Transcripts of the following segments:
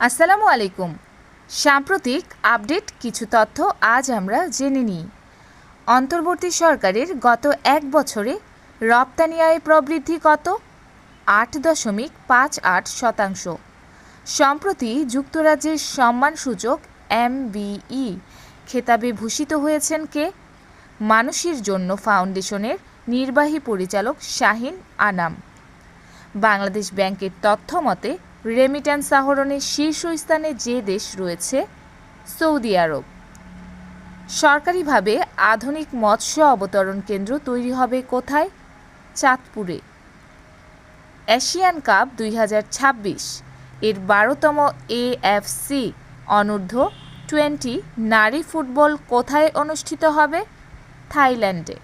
আসসালামু আলাইকুম। সাম্প্রতিক আপডেট কিছু তথ্য আজ আমরা জেনে নিই। অন্তর্বর্তী সরকারের গত এক বছরে রপ্তানি আয় প্রবৃদ্ধি কত? আট দশমিক পাঁচ আট শতাংশ। সম্প্রতি যুক্তরাজ্যের সম্মানসূচক এমবিই খেতাবে ভূষিত হয়েছেন কে? মানুষের জন্য ফাউন্ডেশনের নির্বাহী পরিচালক শাহিন আনাম। বাংলাদেশ ব্যাংকের তথ্য মতে রেমিট্যান্স আহরণের শীর্ষস্থানে যে দেশ রয়েছে, সৌদি আরব। সরকারিভাবে আধুনিক মৎস্য অবতরণ কেন্দ্র তৈরি হবে কোথায়? চাঁদপুরে। এশিয়ান কাপ দুই হাজার ছাব্বিশ। এর বারোতম এএফসি অনূর্ধ্ব টোয়েন্টি নারী ফুটবল কোথায় অনুষ্ঠিত হবে? থাইল্যান্ডে।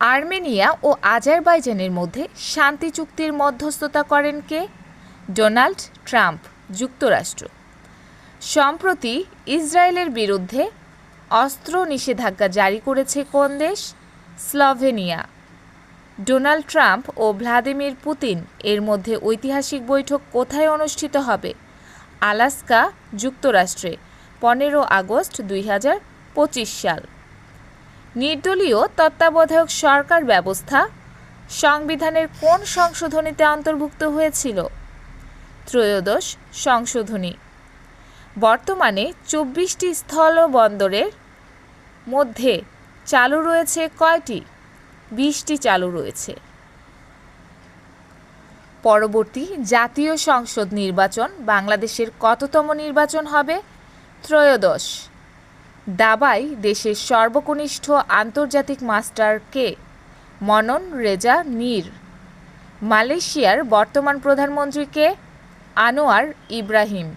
আর্মেনিয়া ও আজারবাইজানের মধ্যে শান্তি চুক্তির মধ্যস্থতা করেন কে? ডোনাল্ড ট্রাম্প, যুক্তরাষ্ট্র। সম্প্রতি ইসরায়েলের বিরুদ্ধে অস্ত্র নিষেধাজ্ঞা জারি করেছে কোন দেশ? স্লোভেনিয়া। ডোনাল্ড ট্রাম্প ও ভ্লাদিমির পুতিন এর মধ্যে ঐতিহাসিক বৈঠক কোথায় অনুষ্ঠিত হবে? আলাস্কা, যুক্তরাষ্ট্রে, পনেরো আগস্ট দুই হাজার পঁচিশ সাল। নির্দলীয় তত্ত্বাবধায়ক সরকার ব্যবস্থা সংবিধানের কোন সংশোধনীতে অন্তর্ভুক্ত হয়েছিল? ত্রয়োদশ সংশোধনী। বর্তমানে চব্বিশটি স্থলবন্দরের মধ্যে চালু রয়েছে কয়টি? বিশটি চালু রয়েছে। পরবর্তী জাতীয় সংসদ নির্বাচন বাংলাদেশের কততম নির্বাচন হবে? ত্রয়োদশ দাবাই দেশের সর্বকনিষ্ঠ আন্তর্জাতিক মাস্টার কে? মনন রেজা মীর। মালয়েশিয়ার বর্তমান প্রধানমন্ত্রী কে? আনোয়ার ইব্রাহিম।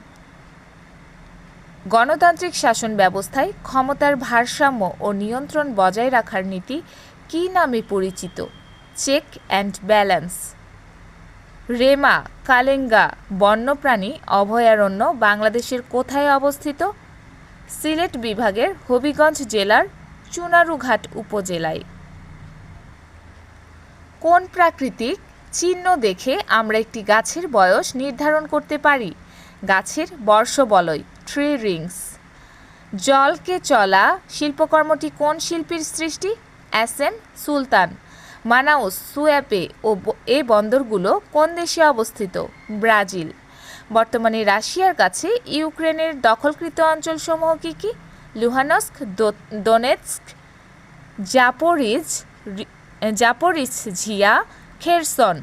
গণতান্ত্রিক শাসন ব্যবস্থায় ক্ষমতার ভারসাম্য ও নিয়ন্ত্রণ বজায় রাখার নীতি কী নামে পরিচিত? Check and balance. Rema Kalenga বন্যপ্রাণী অভয়ারণ্য বাংলাদেশের কোথায় অবস্থিত? সিলেট বিভাগের হবিগঞ্জ জেলার চুনারুঘাট উপজেলায়। কোন প্রাকৃতিক চিহ্ন দেখে আমরা একটি গাছের বয়স নির্ধারণ করতে পারি? গাছের বর্ষবলয় থ্রি রিংস জলকে চলা শিল্পকর্মটি কোন শিল্পীর সৃষ্টি? S M Sultan, Manaus, Suape ও এ বন্দরগুলো কোন দেশে অবস্থিত? ব্রাজিল। বর্তমানে রাশিয়ার কাছে ইউক্রেনের দখলকৃত অঞ্চলসমূহ কী কী? লুহানস্ক দোনেৎস্ক জাপোরিজ জাপোরিস ঝিয়া খেরসন।